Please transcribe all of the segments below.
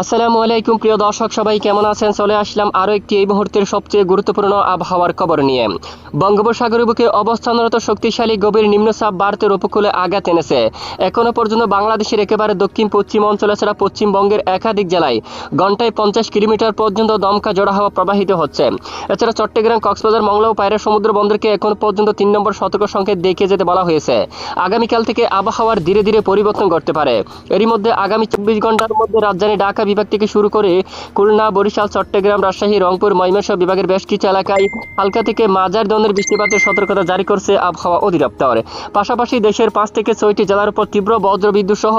আসসালামু আলাইকুম, প্রিয় দর্শক, সবাই কেমন আছেন? চলে আসলাম আরও একটি এই মুহূর্তের সবচেয়ে গুরুত্বপূর্ণ আবহাওয়ার খবর নিয়ে। বঙ্গোপসাগরের বুকে অবস্থানরত শক্তিশালী গভীর নিম্নচাপ ভারতের উপকূলে আঘাত এনেছে। এখনও পর্যন্ত বাংলাদেশের একেবারে দক্ষিণ, পশ্চিম অঞ্চলে ছাড়া পশ্চিমবঙ্গের একাধিক জেলায় ঘন্টায় পঞ্চাশ কিলোমিটার পর্যন্ত দমকা জোড়া হাওয়া প্রবাহিত হচ্ছে। এছাড়া চট্টগ্রাম, কক্সবাজার, মংলা ও পায়রা সমুদ্র বন্দরকে এখন পর্যন্ত তিন নম্বর সতর্ক সংকেত দেখে যেতে বলা হয়েছে। আগামীকাল থেকে আবহাওয়ার ধীরে ধীরে পরিবর্তন ঘটতে পারে। এরই মধ্যে আগামী চব্বিশ ঘণ্টার মধ্যে রাজধানী ঢাকা বিভাগ থেকে শুরু করে খুলনা, বরিশাল, চট্টগ্রাম, রাজশাহী, রংপুর, ময়মনসিংহ বিভাগের বেশ কিছু এলাকায় হালকা থেকে মাঝার ধরনের বৃষ্টিপাতের সতর্কতা জারি করছে আবহাওয়া অধিদপ্তর। পাশাপাশি দেশের পাঁচ থেকে ছয়টি জেলার উপর তীব্র বজ্রবিদ্যুৎ সহ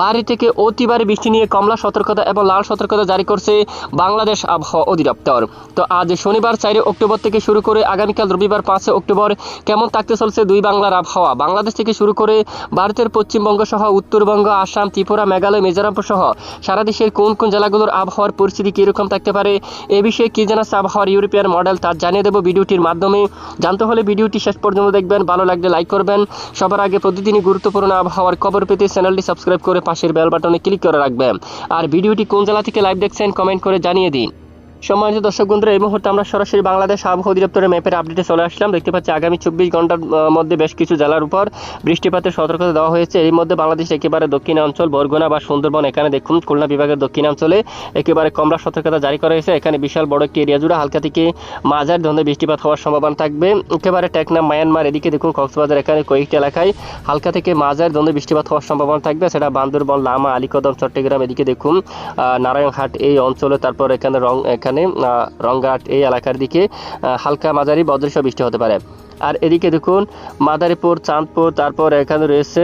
ভারী থেকে অতি ভারী বৃষ্টি নিয়ে কমলা সতর্কতা এবং লাল সতর্কতা জারি করছে বাংলাদেশ আবহাওয়া অধিদপ্তর। তো আজ শনিবার চারই অক্টোবর থেকে শুরু করে আগামীকাল রবিবার পাঁচই অক্টোবর কেমন থাকতে চলছে দুই বাংলার আবহাওয়া? বাংলাদেশ থেকে শুরু করে ভারতের পশ্চিমবঙ্গ সহ উত্তরবঙ্গ, আসাম, ত্রিপুরা, মেঘালয়, মিজোরাম সহ সারা দেশের কোন কোন জেলাগুলোর আবহাওয়ার পরিস্থিতি কীরকম থাকতে পারে, এ বিষয়ে কী জানাচ্ছে আবহাওয়ার ইউরোপিয়ান মডেল তা জানিয়ে দেবো ভিডিওটির মাধ্যমে। জানতে হলে ভিডিওটি শেষ পর্যন্ত দেখবেন, ভালো লাগলে লাইক করবেন। সবার আগে প্রতিদিনই গুরুত্বপূর্ণ আবহাওয়ার খবর পেতে চ্যানেলটি সাবস্ক্রাইব করে পাশের বেল বাটনে ক্লিক করে রাখবেন। আর ভিডিওটি কোন জেলা থেকে লাইভ দেখছেন, কমেন্ট করে জানিয়ে দিন। সম্মানিত দর্শক বন্ধুরা, এই মুহূর্তে আমরা সরাসরি বাংলাদেশ আবহাওয়া অধিদপ্তরের ম্যাপের আপডেটে চলে আসলাম। দেখতে পাচ্ছি আগামী চব্বিশ ঘণ্টার মধ্যে বেশ কিছু জেলার উপর বৃষ্টিপাতের সতর্কতা দেওয়া হয়েছে। এর মধ্যে বাংলাদেশ একেবারে দক্ষিণাঞ্চল, বরগুনা বা সুন্দরবন, এখানে দেখুন, খুলনা বিভাগের দক্ষিণাঞ্চলে একেবারে কমলা সতর্কতা জারি করা হয়েছে। এখানে বিশাল বড় একটি এরিয়া জুড়ে হালকা থেকে মাঝার ধরনের বৃষ্টিপাত হওয়ার সম্ভাবনা থাকবে। একেবারে টেকনাম মায়ানমার, এদিকে দেখুন, কক্সবাজার, এখানে কয়েকটি এলাকায় হালকা থেকে মাঝার ধরনের বৃষ্টিপাত হওয়ার সম্ভাবনা থাকবে। সেটা বান্দরবন, লামা, আলিকদম, চট্টগ্রাম, এদিকে দেখুন নারায়ণহাট এই অঞ্চলে, তারপর এখানে রং এখানে রংঘাট এই এলাকার দিকে হালকা মাঝারি বজ্রসহ বৃষ্টি হতে পারে। আর এদিকে দেখুন, মাদারীপুর, চাঁদপুর, তারপর এখানে রয়েছে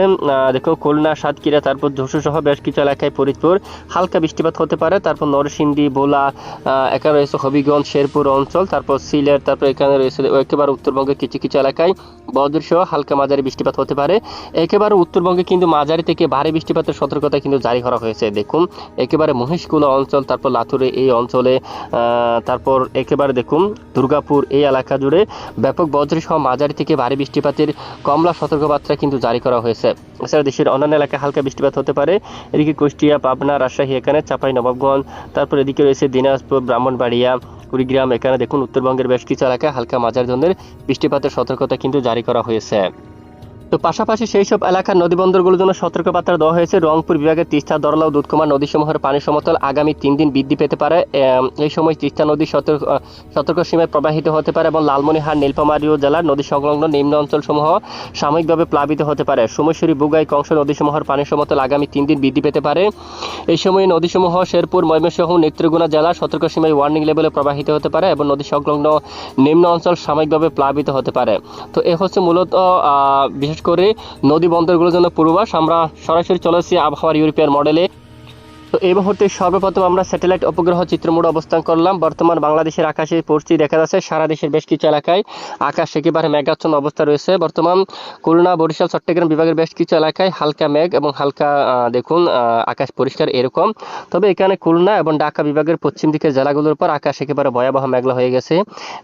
দেখুন, খুলনা, সাতক্ষীরা, তারপর ধূসু সহ বেশ কিছু এলাকায় ফরিদপুর। হালকা বৃষ্টিপাত হতে পারে, তারপর নরসিংদী, ভোলা এখানে রয়েছে হবিগঞ্জ, শেরপুর অঞ্চল, তারপর সিলেট, তারপর এখানে রয়েছে একেবারে উত্তরবঙ্গের কিছু কিছু এলাকায় বজ্রসহ হালকা মাঝারি বৃষ্টিপাত হতে পারে। একেবারে উত্তরবঙ্গে কিন্তু মাঝারি থেকে ভারী বৃষ্টিপাতের সতর্কতা কিন্তু জারি করা হয়েছে, দেখুন। একেবারে মহিষকুলা অঞ্চল, তারপর লাথুরে এই অঞ্চলে তারপর একেবারে দেখুন, দুর্গাপুর এই এলাকা জুড়ে ব্যাপক বজ্রসহ মাঝারি থেকে ভারী বৃষ্টিপাতের কমলা সতর্কবার্তা কিন্তু জারি করা হয়েছে। এছাড়া দেশের অন্যান্য এলাকায় হালকা বৃষ্টিপাত হতে পারে। এদিকে কুষ্টিয়া, পাবনা, রাজশাহী, এখানে চাপাই, নবাবগঞ্জ, তারপর এদিকে রয়েছে দিনাজপুর, ব্রাহ্মণবাড়িয়া, কুড়িগ্রাম। এখানে দেখুন, উত্তরবঙ্গের বেশ কিছু এলাকায় হালকা মাঝারি ধরনের বৃষ্টিপাতের সতর্কতা কিন্তু জারি করা হয়েছে। তো পাশাপাশি সেই সব এলাকার নদীবন্দরগুলোর জন্য সতর্কবার্তা দেওয়া হয়েছে। রংপুর বিভাগের তিস্তা, দরলা ও দুধকুমার নদীসমূহের পানি সমতল আগামী তিন দিন বৃদ্ধি পেতে পারে। এই সময় তিস্তা নদী সতর্ক সতর্ক সীমায় প্রবাহিত হতে পারে এবং লালমনিহার নীলফামারী জেলার নদী সংলগ্ন নিম্ন অঞ্চলসমূহ সাময়িকভাবে প্লাবিত হতে পারে। সোমেশ্বরী, বুগাই, কংস নদীসমূহের পানি সমতল আগামী তিন দিন বৃদ্ধি পেতে পারে। এই সময় নদীসমূহ শেরপুর, ময়মনসিংহ, নেত্রকোনা জেলা সতর্ক সীমায় ওয়ার্নিং লেভেলে প্রবাহিত হতে পারে এবং নদী সংলগ্ন নিম্ন অঞ্চল সাময়িকভাবে প্লাবিত হতে পারে। তো এ হচ্ছে মূলত বিশেষ করে নদী বন্দরগুলোর জন্য পূর্বাস আমরা সরাসরি চলেছি আবহাওয়ার ইউরোপিয়ান মডেলে তো এই মুহূর্তে সর্বপ্রথম আমরা স্যাটেলাইট উপগ্রহ চিত্রমোড় অবস্থান করলাম। বর্তমান বাংলাদেশের আকাশে পরিস্থিতি দেখা যাচ্ছে সারা দেশের বেশ কিছু এলাকায় আকাশ একেবারে মেঘাচ্ছন্ন অবস্থা রয়েছে। বর্তমান খুলনা, বরিশাল, চট্টগ্রাম বিভাগের বেশ কিছু এলাকায় হালকা মেঘ এবং হালকা দেখুন আকাশ পরিষ্কার এরকম। তবে এখানে খুলনা এবং ঢাকা বিভাগের পশ্চিম দিকের জেলাগুলোর পর আকাশ একেবারে ভয়াবহ মেঘলা হয়ে গেছে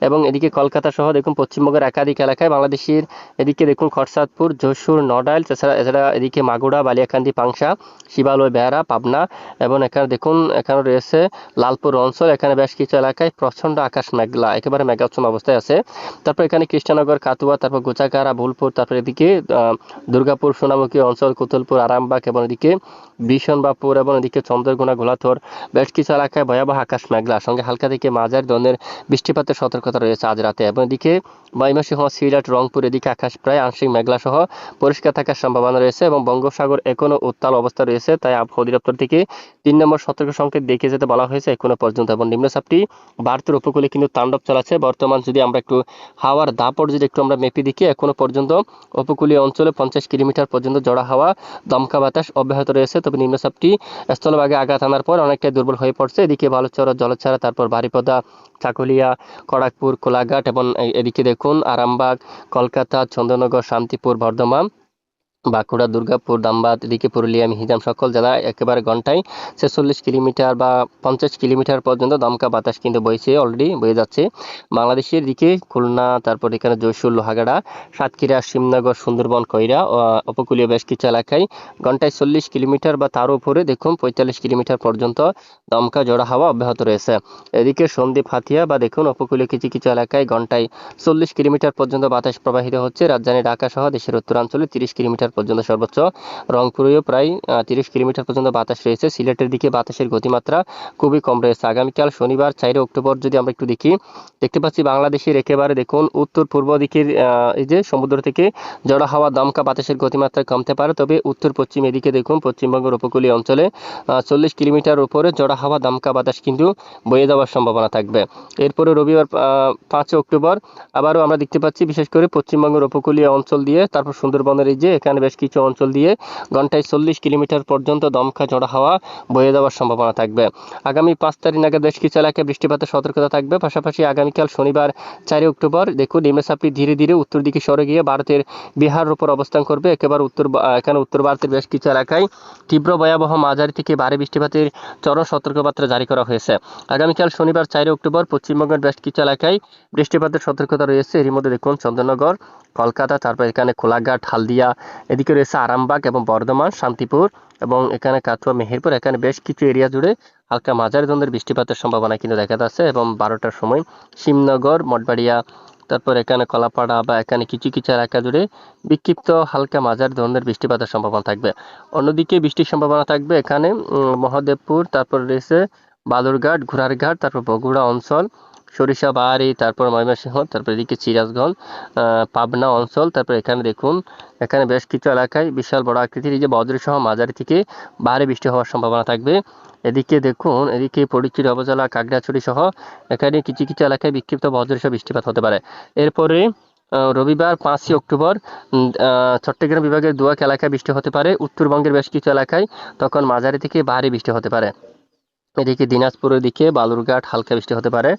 এবং এদিকে কলকাতা সহ, দেখুন, পশ্চিমবঙ্গের একাধিক এলাকায় বাংলাদেশের এদিকে, দেখুন খরসাদপুর যশোর, নডাইল এছাড়া এছাড়া এদিকে মাগুড়া বালিয়াকান্দি, পাংশা, শিবালয়, বেহারা, পাবনা এবং এখানে দেখুন, এখানে রয়েছে লালপুর অঞ্চল। এখানে বেশ কিছু এলাকায় প্রচণ্ড আকাশ মেঘলা, একেবারে মেঘাচ্ছন্ন অবস্থায় আছে। তারপর এখানে কৃষ্ণনগর কাতুয়া তারপর গোচাকারা ভুলপুর তারপর এদিকে দুর্গাপুর, সোনামুখী অঞ্চল, কুতুলপুর, আরামবাগ এবং এদিকে বিশনবাপুর এবং এদিকে চন্দ্রগুনা, গোলাথর। বেশ কিছু এলাকায় ভয়াবহ আকাশ মেঘলা, সঙ্গে হালকা থেকে মাঝারি ধরনের বৃষ্টিপাতের সতর্কতা রয়েছে আজ রাতে। এবং এদিকে ময়মনসিংহ, সিলেট, রংপুর, এদিকে আকাশ প্রায় আংশিক মেঘলা সহ পরিষ্কার থাকার সম্ভাবনা রয়েছে এবং বঙ্গোপসাগর এখনও উত্তাল অবস্থা রয়েছে। তাই আবহাওয়া অধিদপ্তর থেকে তিন নম্বর সতর্ক সংকেত দেখে যেতে বলা হয়েছে এখনও পর্যন্ত। এবং নিম্নচাপটি ভারতের উপকূলে কিন্তু তাণ্ডব চালাচ্ছে। বর্তমান যদি আমরা একটু হাওয়ার দাপট যদি একটু আমরা মেপে দেখি, এখনও পর্যন্ত উপকূলীয় অঞ্চলে পঞ্চাশ কিলোমিটার পর্যন্ত জড়া হাওয়া, দমকা বাতাস অব্যাহত রয়েছে। তবে নিম্নচাপটি স্থলভাগে আঘাত আনার পর অনেকটাই দুর্বল হয়ে পড়ছে। এদিকে বালুচর জলছাড়া তারপর বারিপদা, চাকুলিয়া খড়গপুর কোলাঘাট এবং এদিকে দেখুন, আরামবাগ, কলকাতা, চন্দ্রনগর, শান্তিপুর, বর্ধমান। বাঁকুড়া, দুর্গাপুর, দামবাদ, এদিকে পুরুলিয়া মিহিজাম সকল জেলায় একেবারে ঘন্টায় ছেচল্লিশ কিলোমিটার বা পঞ্চাশ কিলোমিটার পর্যন্ত দমকা বাতাস কিন্তু বইছে অলরেডি বয়ে যাচ্ছে। বাংলাদেশের দিকে খুলনা, তারপর এখানে জয়সুর লোহাগাড়া, সাতক্ষীরা, শিবনগর, সুন্দরবন কইরা উপকূলীয় বেশ কিছু এলাকায় ঘন্টায় চল্লিশ কিলোমিটার বা তার উপরে দেখুন পঁয়তাল্লিশ কিলোমিটার পর্যন্ত দমকা জোড়া হাওয়া অব্যাহত রয়েছে। এদিকে সন্দ্বীপ, হাতিয়া বা দেখুন উপকূলীয় কিছু কিছু এলাকায় ঘন্টায় চল্লিশ কিলোমিটার পর্যন্ত বাতাস প্রবাহিত হচ্ছে। রাজধানী ঢাকা সহ দেশের উত্তরাঞ্চলে তিরিশ কিলোমিটার পর্যন্ত সর্বোচ্চ। রংপুরেও প্রায় তিরিশ কিলোমিটার পর্যন্ত বাতাস রয়েছে। সিলেটের দিকে বাতাসের গতিমাত্রা খুবই কম রয়েছে। আগামীকাল শনিবার, চার অক্টোবর যদি আমরা একটু দেখি, দেখতে পাচ্ছি বাংলাদেশের একেবারে দেখুন, উত্তর পূর্ব দিকের এই যে সমুদ্র থেকে জড়া হাওয়া দমকা বাতাসের গতিমাত্রা কমতে পারে। তবে উত্তর, পশ্চিম এদিকে দেখুন, পশ্চিমবঙ্গের উপকূলীয় অঞ্চলে চল্লিশ কিলোমিটার উপরে জড়া হাওয়া দমকা বাতাস কিন্তু বয়ে যাওয়ার সম্ভাবনা থাকবে। এরপরে রবিবার পাঁচ অক্টোবর আবারও আমরা দেখতে পাচ্ছি, বিশেষ করে পশ্চিমবঙ্গের উপকূলীয় অঞ্চল দিয়ে, তারপর সুন্দরবনের এই যে এখানে বেশ কিছু অঞ্চল দিয়ে ঘন্টায় চল্লিশ কিলোমিটার পর্যন্ত দমকা ঝড় হাওয়া বয়ে যাওয়ার সম্ভাবনা থাকবে। আগামী পাঁচ তারিখ নাগাদ বেশ কিছু এলাকায় বৃষ্টিপাতের সতর্কতা থাকবে। পাশাপাশি আগামীকাল শনিবার চারই অক্টোবর দেখুন নিম্নচাপটি ধীরে ধীরে উত্তর দিকে সরে গিয়ে ভারতের বিহারের উপর অবস্থান করবে। একেবারে উত্তর এখানে উত্তর ভারতের বেশ কিছু এলাকায় তীব্র ভয়াবহ মাঝারি থেকে ভারী বৃষ্টিপাতের চরম সতর্কবার্তা জারি করা হয়েছে। আগামীকাল শনিবার চারই অক্টোবর পশ্চিমবঙ্গের বেশ কিছু এলাকায় বৃষ্টিপাতের সতর্কতা রয়েছে। এর মধ্যে দেখুন চন্দননগর, কলকাতা, তারপর এখানে কোলাঘাট, হালদিয়া এদিকে রয়েছে আরামবাগ এবং বর্ধমান, শান্তিপুর এবং এখানে কাটোয়া মেহেরপুর। এখানে বেশ কিছু এরিয়া জুড়ে হালকা মাঝারি ধরনের বৃষ্টিপাতের সম্ভাবনা কিন্তু দেখা যাচ্ছে এবং বারোটার সময় শিমনগর মঠবাড়িয়া, তারপর এখানে কলাপাড়া বা এখানে কিছু কিছু এলাকা জুড়ে বিক্ষিপ্ত হালকা মাঝারি ধরনের বৃষ্টিপাতের সম্ভাবনা থাকবে। অন্যদিকে বৃষ্টির সম্ভাবনা থাকবে এখানে মহাদেবপুর, তারপর রয়েছে বালুরঘাট, ঘোড়ারঘাট, তারপর বগুড়া অঞ্চল সরিষাবাড়ি তারপর ময়মনসিংহ, তারপর এদিকে সিরাজগঞ্জ পাবনা অঞ্চল, তারপর এখানে দেখুন, এখানে বেশ কিছু এলাকায় বিশাল বড় আকৃতির এই যে বজ্রসহ মাঝারি থেকে ভারী বৃষ্টি হওয়ার সম্ভাবনা থাকবে। এদিকে দেখুন, এদিকে পরিচিত উপজেলা কাগড়াছড়ি সহ এখানে কিছু কিছু এলাকায় বিক্ষিপ্ত বজ্রসহ বৃষ্টিপাত হতে পারে। এরপরে রবিবার পাঁচই অক্টোবর চট্টগ্রাম বিভাগের দুয়াক এলাকায় বৃষ্টি হতে পারে। উত্তরবঙ্গের বেশ কিছু এলাকায় তখন মাঝারি থেকে ভারী বৃষ্টি হতে পারে। এদিকে দিনাজপুরের দিকে বালুরঘাট হালকা বৃষ্টি হতে পারে।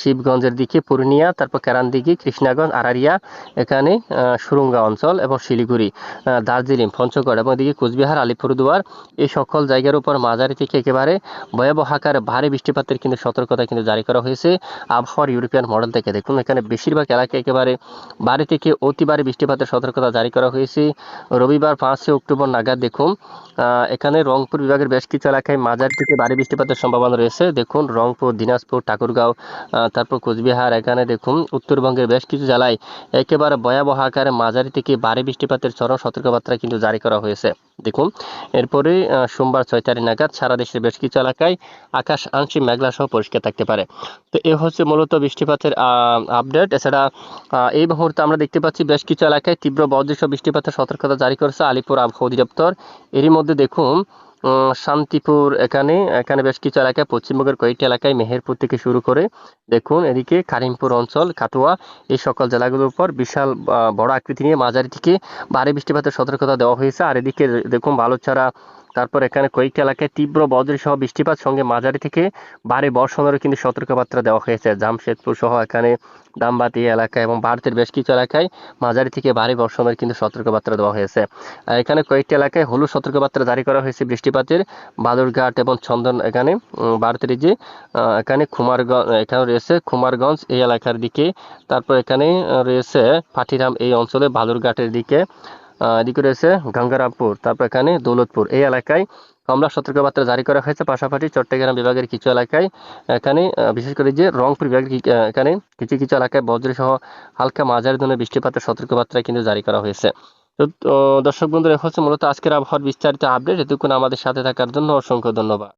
শিবগঞ্জের দিকে পূর্ণিয়া, তারপর কেরানদিঘি, কৃষ্ণাগঞ্জ, আরারিয়া, এখানে সুরঙ্গা অঞ্চল এবং শিলিগুড়ি দার্জিলিং, পঞ্চগড় এবং এদিকে কোচবিহার, আলিপুরদুয়ার, এই সকল জায়গার উপর মাঝারি থেকে একেবারে ভয়াবহ আকারে ভারী বৃষ্টিপাতের কিন্তু সতর্কতা কিন্তু জারি করা হয়েছে। আবহাওয়ার ইউরোপিয়ান মডেল থেকে দেখুন, এখানে বেশিরভাগ এলাকায় একেবারে ভারী থেকে অতি ভারী বৃষ্টিপাতের সতর্কতা জারি করা হয়েছে। রবিবার পাঁচই অক্টোবর নাগাদ দেখুন এখানে রংপুর বিভাগের বেশ কিছু এলাকায় মাঝারি থেকে ভারী বৃষ্টিপাতের সম্ভাবনা রয়েছে। দেখুন, রংপুর, দিনাজপুর, ঠাকুরগাঁও তারপর কোচবিহার, এখানে দেখুন উত্তরবঙ্গের বেশ কিছু জেলায় একেবারে ভয়াবহ আকারে মাঝারি থেকে ভারী বৃষ্টিপাতের চরম সতর্কবার্তা কিন্তু জারি করা হয়েছে। দেখুন, এরপরে সোমবার ছয় তারিখ নাগাদ সারা দেশের বেশ কিছু এলাকায় আকাশ আংশিক মেঘলা সহ পরিষ্কার থাকতে পারে। তো এ হচ্ছে মূলত বৃষ্টিপাতের আপডেট। এছাড়া এই মুহূর্তে আমরা দেখতে পাচ্ছি বেশ কিছু এলাকায় তীব্র বজ্রসহ বৃষ্টিপাতের সতর্কতা জারি করেছে আলিপুর আবহাওয়া অধিদপ্তর। এরই মধ্যে দেখুন শান্তিপুর এখানে এখানে বেশ কিছু এলাকায়, পশ্চিমবঙ্গের কয়েকটি এলাকায় মেহেরপুর থেকে শুরু করে দেখুন এদিকে কারিমপুর অঞ্চল, কাটোয়া, এই সকল জেলাগুলোর উপর বিশাল বড় আকৃতি নিয়ে মাঝারি থেকে ভারী বৃষ্টিপাতের সতর্কতা দেওয়া হয়েছে। আর এদিকে দেখুন বালুচারা তারপর এখানে কয়েকটি এলাকায় তীব্র বজ্রসহ বৃষ্টিপাত, সঙ্গে মাঝারি থেকে ভারী বর্ষণেরও কিন্তু সতর্কবার্তা দেওয়া হয়েছে। জামশেদপুর সহ এখানে দামবাতি এলাকা এবং ভারতের বেশ কিছু এলাকায় মাঝারি থেকে ভারী বর্ষণের কিন্তু সতর্কবার্তা দেওয়া হয়েছে। এখানে কয়েকটি এলাকায় হলুদ সতর্কবার্তা জারি করা হয়েছে বৃষ্টিপাতের। বালুরঘাট এবং চন্দন এখানে ভারতের যে এখানে কুমারগঞ্জ এখানে রয়েছে কুমারগঞ্জ এই এলাকার দিকে। তারপর এখানে রয়েছে পাটিরাম এই অঞ্চলে বালুরঘাটের দিকে। এদিকে রয়েছে গঙ্গারামপুর, তারপর এখানে দৌলতপুর। এই এলাকায় কমলা সতর্কবার্তা জারি করা হয়েছে, পাশাপাশি চট্টগ্রাম বিভাগের কিছু এলাকায় এখানে বিশেষ করে যে রংপুর বিভাগের এখানে কিছু কিছু এলাকায় বজ্রসহ হালকা মাঝারি ধরনের বৃষ্টিপাতের সতর্কবার্তা কিন্তু জারি করা হয়েছে। তো দর্শক বন্ধুরা হচ্ছে মূলত আজকের আবহাওয়ার বিস্তারিত আপডেট এতক্ষণ আমাদের সাথে থাকার জন্য অসংখ্য ধন্যবাদ।